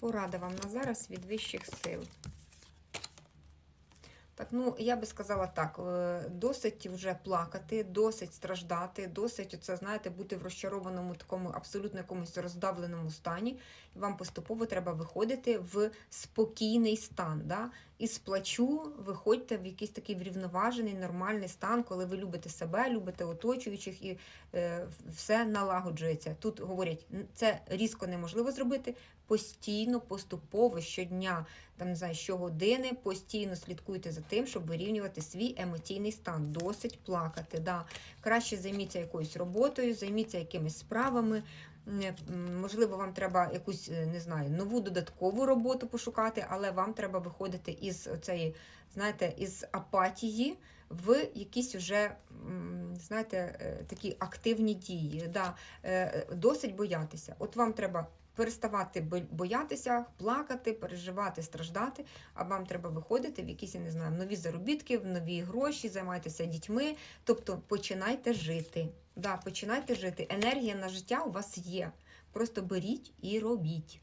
Порада вам на зараз від вищих сил. Так, ну я би сказала так: е, досить вже плакати, досить страждати, досить оце, знаєте, бути в розчарованому такому абсолютно якомусь роздавленому стані. І вам поступово треба виходити в спокійний стан. Да? Із плачу виходьте в якийсь такий врівноважений, нормальний стан, коли ви любите себе, любите оточуючих і е, все налагоджується. Тут говорять, це різко неможливо зробити. Постійно, поступово, щодня, там не знаю, щогодини, постійно слідкуйте за тим, щоб вирівнювати свій емоційний стан. Досить плакати. Да. Краще займіться якоюсь роботою, займіться якимись справами. Можливо, вам треба якусь, е, не знаю, нову додаткову роботу пошукати, але вам треба виходити із цієї, знаєте, із апатії в якісь вже, м, знаєте, е, такі активні дії. Да. Е, Досить боятися. От вам треба переставати боятися, плакати, переживати, страждати, а вам треба виходити в якісь, я не знаю, нові заробітки, в нові гроші, займайтеся дітьми. Тобто починайте жити. Да, починайте жити. Енергія на життя у вас є. Просто беріть і робіть.